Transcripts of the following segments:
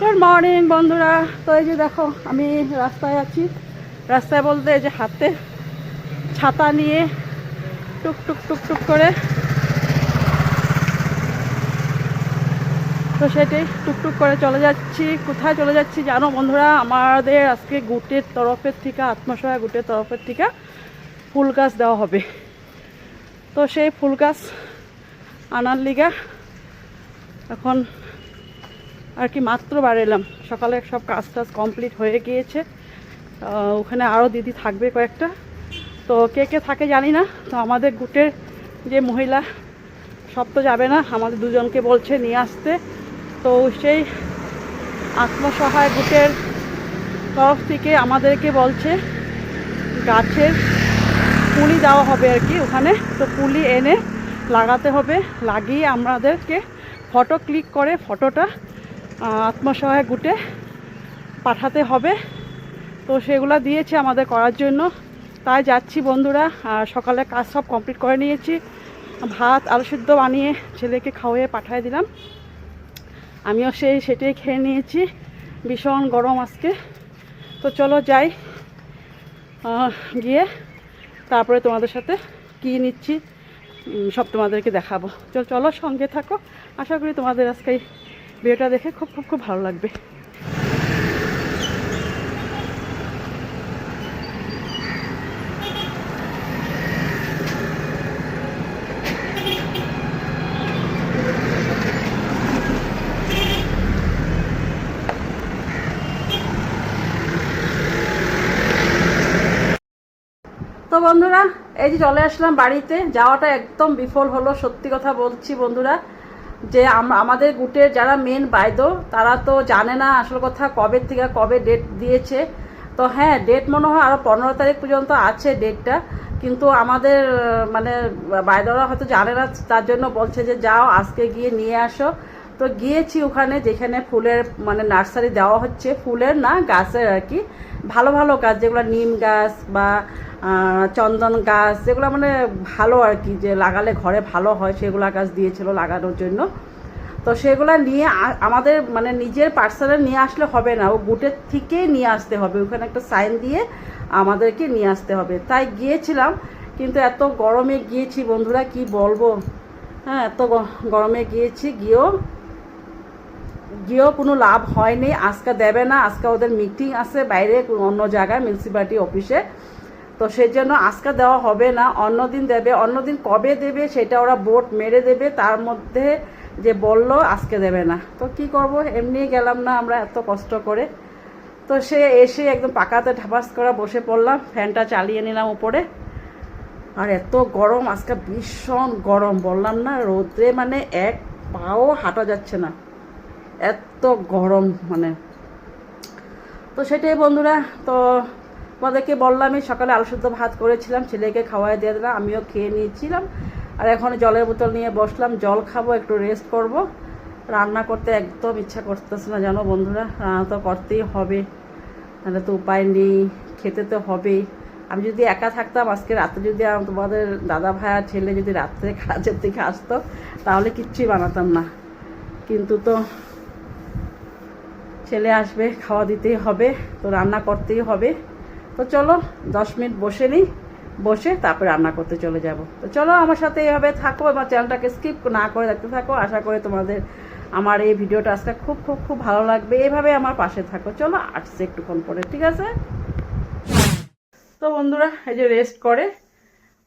Good morning বন্ধুরা। তো এই যে দেখো, আমি রাস্তায় আছি। রাস্তায় বলতে এই যে হাতে ছাতা নিয়ে টুক টুক টুক টুক করে। তো সেটাই টুকটুক করে চলে যাচ্ছি। কোথায় চলে যাচ্ছি জানো বন্ধুরা? আমাদের আজকে গুটের তরফের থেকে, আত্মসহায় গুটের তরফের থেকে ফুল গাছ দেওয়া হবে। তো সেই ফুল গাছ আনার লিগা এখন আর কি মাত্র বাড়ালাম সকালে সব কাজ টাজ কমপ্লিট হয়ে গিয়েছে। ওখানে আরও দিদি থাকবে কয়েকটা। তো কে কে থাকে জানি না। তো আমাদের গুটের যে মহিলা, সব তো যাবে না। আমাদের দুজনকে বলছে নিয়ে আসতে। তো সেই আত্মসহায় গুটের তরফ থেকে আমাদেরকে বলছে, গাছের পুলি দেওয়া হবে আর কি ওখানে। তো পুলি এনে লাগাতে হবে। লাগিয়ে আমাদেরকে ফটো ক্লিক করে ফটোটা আত্মসহায়ক গুটে পাঠাতে হবে। তো সেগুলো দিয়েছে আমাদের করার জন্য। তাই যাচ্ছি বন্ধুরা, আর সকালে কাজ সব কমপ্লিট করে নিয়েছি। ভাত, আলু সিদ্ধ বানিয়ে ছেলেকে খাওয়িয়ে পাঠিয়ে দিলাম। আমিও সেই সেটাই খেয়ে নিয়েছি। ভীষণ গরম আজকে। তো চলো যাই গিয়ে তারপরে তোমাদের সাথে কী নিচ্ছি সব তোমাদেরকে দেখাবো। চল, চলো সঙ্গে থাকো। আশা করি তোমাদের আজকে ভিডিওটা দেখে খুব খুব খুব ভালো লাগবে। তো বন্ধুরা, এই যে চলে আসলাম বাড়িতে। যাওয়াটা একদম বিফল হলো, সত্যি কথা বলছি বন্ধুরা। যে আম- আমাদের গুটের যারা মেন বাইদ, তারা তো জানে না আসল কথা কবে থেকে, কবে ডেট দিয়েছে। তো হ্যাঁ ডেট মনে হয় আরও পনেরো তারিখ পর্যন্ত আছে ডেটটা কিন্তু আমাদের মানে বাইদরা হয়তো জানে না, তার জন্য বলছে যে যাও, আজকে গিয়ে নিয়ে আসো। তো গিয়েছি ওখানে, যেখানে ফুলের মানে নার্সারি দেওয়া হচ্ছে। ফুলের না, গাছের আর কি। ভালো ভালো গাছ, যেগুলো নিম গাছ বা চন্দন গাছ, যেগুলো মানে ভালো আর কি, যে লাগালে ঘরে ভালো হয়, সেগুলো গাছ দিয়েছিল লাগানোর জন্য। তো সেগুলো নিয়ে আমাদের মানে নিজের পার্সেলে নিয়ে আসলে হবে না, ও গুটের থেকেই নিয়ে আসতে হবে। ওখানে একটা সাইন দিয়ে আমাদেরকে নিয়ে আসতে হবে। তাই গিয়েছিলাম, কিন্তু এত গরমে গিয়েছি, বন্ধুরা, কি বলব? হ্যাঁ এত গরমে গিয়েছি, গিয়েও গিয়েও কোনো লাভ হয়নি। আজকে দেবে না, আজকে ওদের মিটিং আছে বাইরে, অন্য জায়গায় মিউনিসিপ্যালিটি অফিসে তো সেই জন্য আজকে দেওয়া হবে না, অন্যদিন দেবে, অন্যদিন কবে দেবে সেটা ওরা বোট মেরে দেবে, তার মধ্যে যে বলল আজকে দেবে না। তো কি করব? এমনি গেলাম না আমরা এত কষ্ট করে। তো সে এসে একদম পাকাতে ঠাপাস করে বসে পড়লাম, ফ্যানটা চালিয়ে নিলাম উপরে। আর এত গরম, আজকে ভীষণ গরম, বললাম না রোদ্রে মানে এক পাও হাঁটা যাচ্ছে না। এত গরম মানে। তো সেটাই বন্ধুরা, তো তোমাদেরকে বললামই সকালে আলু সেদ্ধ ভাত করেছিলাম, ছেলেকে খাওয়াই দিয়ে দিলাম, আমিও খেয়ে নিয়েছিলাম। আর এখন জলের বোতল নিয়ে বসলাম, জল খাব, একটু রেস্ট করব। রান্না করতে একদম ইচ্ছা করতেছে না, জানো বন্ধুরা, রান্না তো করতেই হবে। নাহলে তো উপায় নেই, খেতে তো হবেই। আমি যদি একা থাকতাম, আজকে রাতে যদি তোমাদের দাদা ভাই আর ছেলে যদি রাত্রে কাজের থেকে আসতো, তাহলে কিচ্ছুই বানাতাম না। কিন্তু তো ছেলে আসবে, খাওয়া দিতেই হবে, তো রান্না করতেই হবে। তো চলো, দশ মিনিট বসে নিই, বসে তারপরে রান্না করতে চলে যাব। তো চলো, আমার সাথে এইভাবে থাকো, আমার চ্যানেলটাকে স্কিপ না করে দেখতে থাকো। আশা করি তোমাদের আমার এই ভিডিওটা আজকে খুব খুব খুব ভালো লাগবে। এইভাবে আমার পাশে থাকো। চলো, আসছে একটুক্ষণ পরে, ঠিক আছে? তো বন্ধুরা, এই যে রেস্ট করে,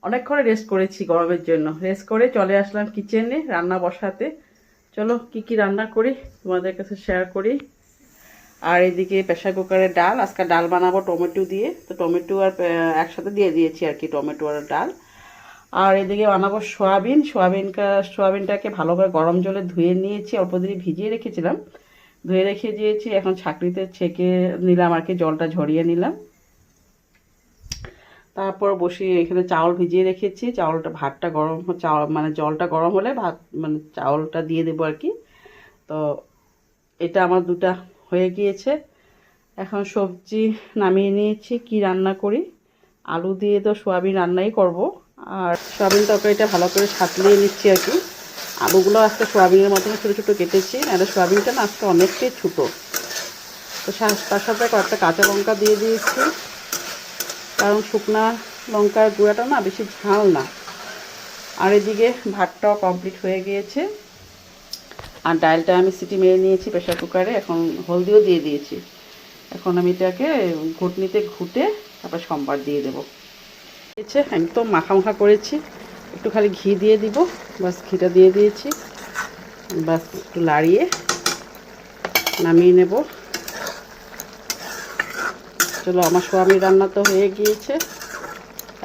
অনেকক্ষণ রেস্ট করেছি গরমের জন্য। রেস্ট করে চলে আসলাম কিচেনে রান্না বসাতে। চলো, কি কি রান্না করি তোমাদের কাছে শেয়ার করি। আর এদিকে প্রেশার কুকারে ডাল, আজকে ডাল বানাবো টমেটো দিয়ে। তো টমেটো আর একসাথে দিয়ে দিয়েছি আর কি টমেটো আর ডাল। আর এদিকে বানাবো সোয়াবিন। সোয়াবিনটা সোয়াবিনটাকে ভালো করে গরম জলে ধুয়ে নিয়েছি, অল্প দিনই ভিজিয়ে রেখেছিলাম। ধুয়ে রেখে দিয়েছি, এখন ছাকরিতে ছেঁকে নিলাম আর কি, জলটা ঝরিয়ে নিলাম। তারপর বসিয়ে এখানে চাউল ভিজিয়ে রেখেছি। চাউলটা, ভাতটা গরম, চাউল মানে জলটা গরম হলে ভাত মানে চাউলটা দিয়ে দেবো আর কি। তো এটা আমার দুটা হয়ে গিয়েছে। এখন সবজি নামিয়ে নিয়েছি, কি রান্না করি? আলু দিয়ে তো সোয়াবিন রান্নাই করব। আর সোয়াবিন তরকারিটা ভালো করে সাতলিয়ে নিচ্ছি আর কি। আলুগুলো আজকে সোয়াবিনের মতন ছোটো ছোটো কেটেছি, নাহলে সোয়াবিনটা না আজকে অনেকটাই ছোটো। তো তার সাথে কয়েকটা কাঁচা লঙ্কা দিয়ে দিয়েছি। কারণ শুকনা লঙ্কার গুঁড়াটা না বেশি ঝাল না। আর এদিকে ভাতটাও কমপ্লিট হয়ে গিয়েছে। আর ডালটা আমি সিটি মেরে নিয়েছি প্রেশার কুকারে, এখন হলদিও দিয়ে দিয়েছি। এখন আমি এটাকে ঘুটনিতে ঘুটে তারপর সম্বার দিয়ে দেবো। দিয়েছে একদম মাখা মাখা করেছি। একটু খালি ঘি দিয়ে দিব, বাস ঘিটা দিয়ে দিয়েছি। বাস একটু লাড়িয়ে নামিয়ে নেব। চলো, আমার স্বামী রান্না তো হয়ে গিয়েছে।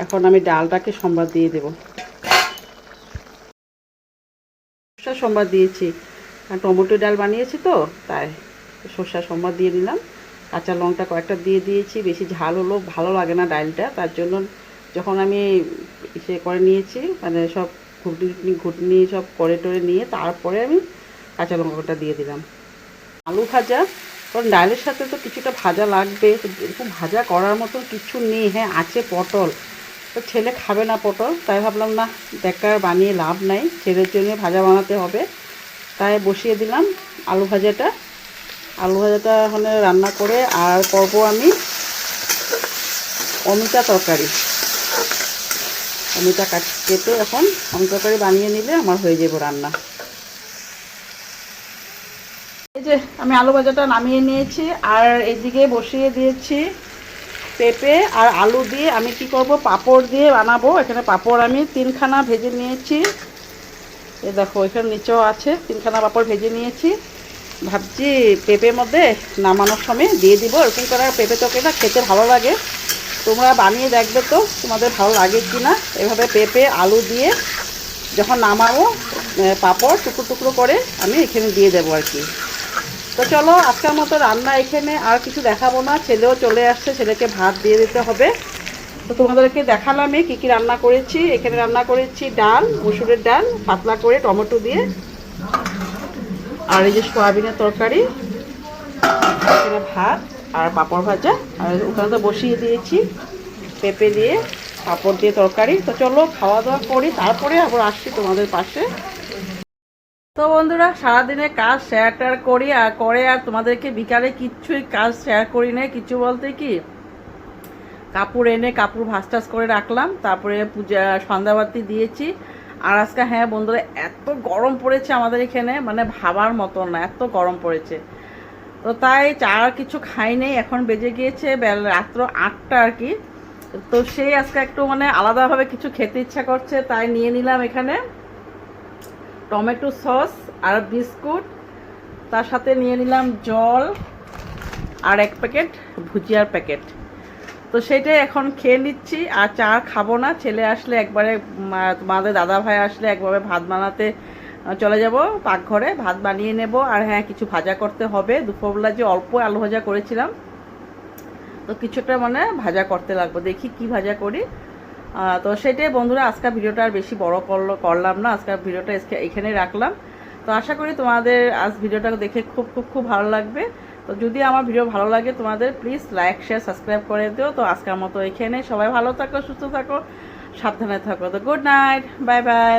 এখন আমি ডালটাকে সম্বাদ দিয়ে দেব। সম্বাদ দিয়েছি। টমেটো ডাল বানিয়েছি তো, তাই সর্ষা সম্বাদ দিয়ে দিলাম কাঁচা লঙ্কা কয়েকটা দিয়ে দিয়েছি, বেশি ঝাল হলো, ভালো লাগে না ডালটা। তার জন্য যখন আমি সে করে নিয়েছি মানে সব ঘুটনি ঘুটনি সব করে টরে নিয়ে তারপরে আমি কাঁচা লঙ্কাটা দিয়ে দিলাম। আলু ভাজা, কারণ ডালের সাথে তো কিছুটা ভাজা লাগবে, তো এরকম ভাজা করার মতন কিছু নেই হ্যাঁ আছে পটল। তো ছেলে খাবে না পটল, তাই ভাবলাম না বেকার বানিয়ে লাভ নাই, ছেলের জন্য ভাজা বানাতে হবে। তাই বসিয়ে দিলাম আলু ভাজাটা। আলু ভাজাটা ওখানে রান্না করে আর করব আমি অমিতা তরকারি। অমিতা কাট কেটে এখন অমিতা তরকারি বানিয়ে নিলে আমার হয়ে যাবে রান্না। এই যে আমি আলু ভাজাটা নামিয়ে নিয়েছি আর এদিকে বসিয়ে দিয়েছি পেঁপে আর আলু দিয়ে আমি কি করব? পাপড় দিয়ে বানাবো। এখানে পাপড় আমি তিনখানা ভেজে নিয়েছি। এ দেখো, এখানে নিচেও আছে, তিনখানা পাঁপড় ভেজে নিয়েছি। ভাবছি পেঁপের মধ্যে নামানোর সময় দিয়ে দিব। এরকম করে পেঁপে তরকারিটা খেতে ভালো লাগে। তোমরা বানিয়ে দেখবে তো তোমাদের ভালো লাগে কি না এভাবে পেঁপে, আলু দিয়ে যখন নামাবো পাঁপড় টুকরো টুকরো করে আমি এখানে দিয়ে দেবো আর কি। তো চলো, আজকের মতো রান্না এখানে আর কিছু দেখাবো না। ছেলেও চলে আসছে, ছেলেকে ভাত দিয়ে দিতে হবে। তো তোমাদেরকে দেখালামই কী কী রান্না করেছি। এখানে রান্না করেছি ডাল, মসুরের ডাল, পাতলা করে টমেটো দিয়ে। আর এই যে সয়াবিনের তরকারি এখানে ভাত আর পাঁপড় ভাজা। আর ওখানে তো বসিয়ে দিয়েছি পেঁপে দিয়ে, পাঁপড় দিয়ে তরকারি। তো চলো খাওয়া দাওয়া করি, তারপরে আবার আসছি তোমাদের পাশে। তো বন্ধুরা, সারাদিনে কাজ শেয়ার টেয়ার করি আর করে, আর তোমাদেরকে বিকালে কিচ্ছুই কাজ শেয়ার করি না কিছু বলতে কি? কাপড় এনে কাপড় ভাস টাস করে রাখলাম, তারপরে পূজা, সন্ধ্যাবাতি দিয়েছি। আর আজকে হ্যাঁ বন্ধুরা, এত গরম পড়েছে আমাদের এখানে মানে ভাবার মতো না, এত গরম পড়েছে। তো তাই চা আর কিছু খাই নেই, এখন বেজে গিয়েছে রাত্র আটটা আর কি। তো সেই আজকে একটু মানে আলাদাভাবে কিছু খেতে ইচ্ছা করছে, তাই নিয়ে নিলাম এখানে। টমেটো সস আর বিস্কুট, তার সাথে নিয়ে নিলাম জল আর এক প্যাকেট ভুজিয়ার প্যাকেট। তো সেটাই এখন খেয়ে নিচ্ছি, আর চা খাব না। ছেলে আসলে একবারে তোমাদের দাদা ভাই আসলে একবারে ভাত বানাতে চলে যাব পাকঘরে, ভাত বানিয়ে নেব। আর হ্যাঁ কিছু ভাজা করতে হবে। দুপুরবেলা যে অল্প আলু ভাজা করেছিলাম, তো কিছুটা মানে ভাজা করতে লাগবে। দেখি কি ভাজা করি। তো সেটাই বন্ধুরা, আজকের ভিডিওটা আর বেশি বড় করল, করলাম না। আজকের ভিডিওটা এখানেই রাখলাম। তো আশা করি তোমাদের আজ ভিডিওটা দেখে খুব খুব খুব ভালো লাগবে। তো যদি আমার ভিডিও ভালো লাগে তোমাদের প্লিজ লাইক শেয়ার সাবস্ক্রাইব করে দিও। তো আজকের মতো এখানে সবাই ভালো থাকো, সুস্থ থাকো, সাবধানে থাকো। তো গুড নাইট বাই বাই